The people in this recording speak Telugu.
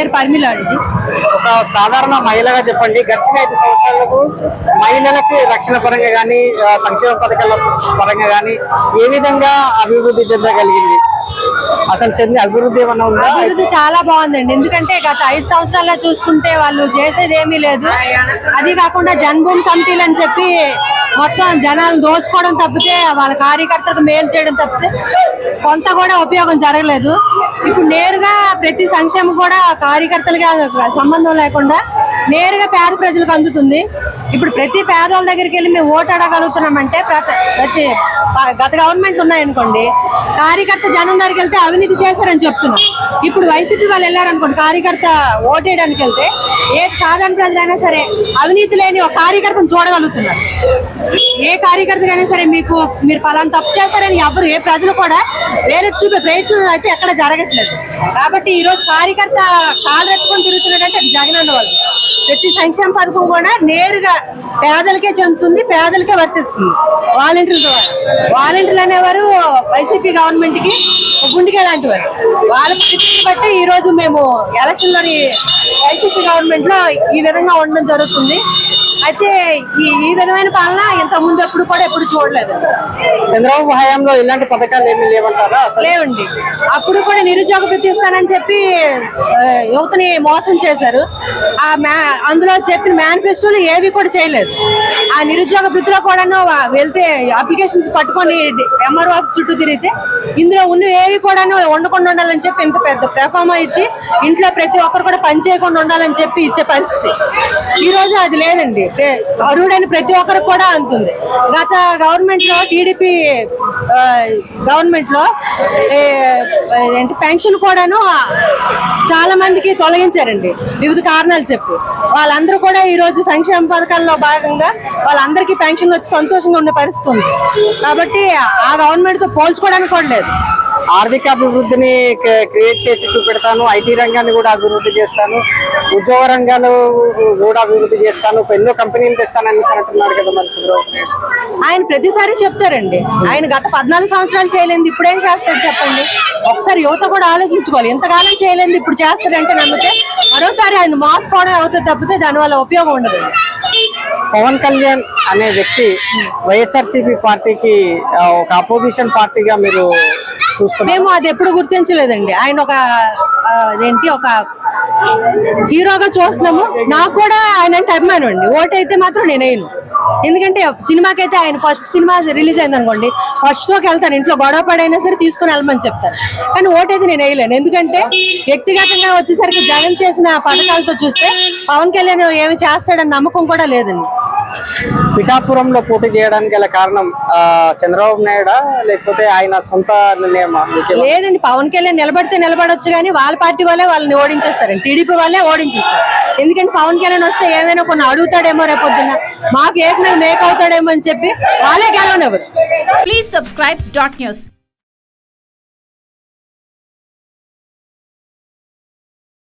పేరు పర్మిల అండి. ఒక సాధారణ మహిళగా చెప్పండి. గడిచిన ఐదు సంవత్సరాలకు మహిళలకి రక్షణ పరంగా కానీ సంక్షేమ పథకాల పరంగా కానీ ఏ విధంగా అభివృద్ధి చెందగలిగింది? అసలు చెంది అభివృద్ధి ఏమన్నా ఉందా? అభివృద్ధి చాలా బాగుందండి. ఎందుకంటే గత ఐదు సంవత్సరాల్లో చూసుకుంటే వాళ్ళు చేసేది ఏమీ లేదు. అది కాకుండా జన్మభూమి కమిటీలు అని చెప్పి మొత్తం జనాలు దోచుకోవడం తప్పితే వాళ్ళ కార్యకర్తలకు మేలు చేయడం తప్పితే కొంత కూడా ఉపయోగం జరగలేదు. ఇప్పుడు నేరుగా ప్రతి సంక్షేమం కూడా కార్యకర్తలకి సంబంధం లేకుండా నేరుగా పేద ప్రజలకు అందుతుంది. ఇప్పుడు ప్రతి పేదవాళ్ళ దగ్గరికి వెళ్ళి మేము ఓటు అడగలుగుతున్నామంటే ప్రతి ప్రతి గత గవర్నమెంట్ ఉన్నాయనుకోండి కార్యకర్త జనం దగ్గరికి వెళ్తే అవినీతి చేశారని చెప్తున్నాం. ఇప్పుడు వైసీపీ వాళ్ళు వెళ్ళారనుకోండి కార్యకర్త ఓటేయడానికి వెళ్తే ఏ సాధారణ ప్రజలైనా సరే అవినీతి లేని ఒక కార్యకర్తను చూడగలుగుతున్నారు. ఏ కార్యకర్తకైనా సరే మీకు మీరు పలానా తప్పు చేస్తారని ఎవరు ఏ ప్రజలు కూడా వేరే చూపే ప్రయత్నం అయితే ఎక్కడ జరగట్లేదు. కాబట్టి ఈ రోజు కార్యకర్త కాలు రెచ్చుకొని తిరుగుతున్నాడంటే అది జగనన్న వాళ్ళు ప్రతి సంక్షేమ పథకం కూడా నేరుగా పేదలకే చెందుతుంది పేదలకే వర్తిస్తుంది. వాలంటీర్ల ద్వారా. వాలంటీర్లు అనేవారు వైసీపీ గవర్నమెంట్కి గుండెగా లాంటి వారు వాళ్ళ పరిస్థితిని బట్టి ఈ రోజు మేము ఎలక్షన్ వైసీపీ గవర్నమెంట్లో ఈ విధంగా ఉండడం జరుగుతుంది. అయితే ఈ ఈ విధమైన పాలన ఇంత ముందు ఎప్పుడు కూడా ఎప్పుడు చూడలేదు. చంద్రబాబు హయాంలో ఇలాంటి పథకాలు ఏమీ లేవంటారా? లేవండి. అప్పుడు కూడా నిరుద్యోగ వృత్తి ఇస్తానని చెప్పి యువతని మోసం చేశారు. ఆ అందులో చెప్పిన మేనిఫెస్టోలు ఏవి కూడా చేయలేదు. ఆ నిరుద్యోగ వృత్తిలో కూడాను వా- వెళ్తే అప్లికేషన్స్ పట్టుకొని ఎంఆర్ఓ ఆఫీస్ చుట్టూ తిరిగితే ఇందులో ఉన్న ఏవి కూడాను ఉండకుండా ఉండాలని చెప్పి ఇంత పెద్ద ప్రఫామా ఇచ్చి ఇంట్లో ప్రతి ఒక్కరు కూడా పని చేయకుండా ఉండాలని చెప్పి ఇచ్చే పరిస్థితి. ఈ రోజు అది లేదండి. ప్రే- అర్హుడైన ప్రతి ఒక్కరు కూడా అందుతుంది గత గవర్నమెంట్లో టీడీపీ గవర్నమెంట్లో ఏంటి పెన్షన్ కూడాను చాలా మందికి తొలగించారండి. వివిధ కారణాలు చెప్పి. వాళ్ళందరూ కూడా ఈ రోజు సంక్షేమ పథకాల్లో భాగంగా వాళ్ళందరికీ పెన్షన్ వచ్చి సంతోషంగా ఉండే పరిస్థితి ఉంది. కాబట్టి ఆ గవర్నమెంట్తో పోల్చుకోవడానికి కూడా లేదు. ఆర్థిక అభివృద్ధిని క్రియేట్ చేసి చూపెడతాను. ఐటీ రంగాన్ని కూడా అభివృద్ధి చేస్తాను. ఉద్యోగ రంగాలు కూడా అభివృద్ధి చేస్తాను. ఎన్నో కంపెనీలు తెస్తానని అంటున్నారు కదా మరి చంద్రబాబు నాయుడు. ఆయన ప్రతిసారి చెప్తారండి. ఆయన గత పద్నాలుగు సంవత్సరాలు చేయలేదు. ఇప్పుడు ఏం చేస్తాడు చెప్పండి? ఒకసారి యువత కూడా ఆలోచించుకోవాలి. ఎంతకాలం చేయలేదు ఇప్పుడు చేస్తాడంటే నమ్మితే మరోసారి ఆయన మోసపోవడం అవుతుంది తప్పితే దానివల్ల ఉపయోగం ఉండదు. పవన్ కళ్యాణ్ అనే వ్యక్తి వైఎస్ఆర్సీపీ పార్టీకి ఒక అపోజిషన్ పార్టీగా మీరు మేము అది ఎప్పుడు గుర్తించలేదండి. ఆయన ఒక అదేంటి ఒక హీరోగా చూస్తున్నాము. నాకు కూడా ఆయన అంటే అభిమానం అండి. ఓటైతే మాత్రం నేను ఎందుకంటే సినిమాకైతే ఆయన ఫస్ట్ సినిమా రిలీజ్ అయింది అనుకోండి ఫస్ట్ షోకి వెళ్తాను. ఇంట్లో గొడవ పడైనా సరే తీసుకుని వెళ్ళమని చెప్తాను కానీ ఓటైతే నేను వేయలేను. ఎందుకంటే వ్యక్తిగతంగా వచ్చేసరికి జగన్ చేసిన పథకాలతో చూస్తే పవన్ కళ్యాణ్ ఏమి చేస్తాడని నమ్మకం కూడా లేదండి. పిఠాపురంలో పోటీ చేయడానికి గల కారణం చంద్రబాబు నాయుడా? లేకపోతే ఆయన సొంత నిర్ణయమా? లేదండి పవన్ కళ్యాణ్ నిలబడితే నిలబడొచ్చు కానీ వాళ్ళ పార్టీ వాళ్ళే వాళ్ళని ఓడించేస్తారండి టీడీపీ వాళ్ళే ఓడించేస్తారు. ఎందుకంటే పవన్ కళ్యాణ్ వస్తే ఏమైనా కొన్ని అడుగుతాడేమో రేపొద్దున. మాకు ఏకమైన మేక్ అవుతాడేమో అని చెప్పి వాళ్ళే గెలవనెవరు Please subscribe dot news.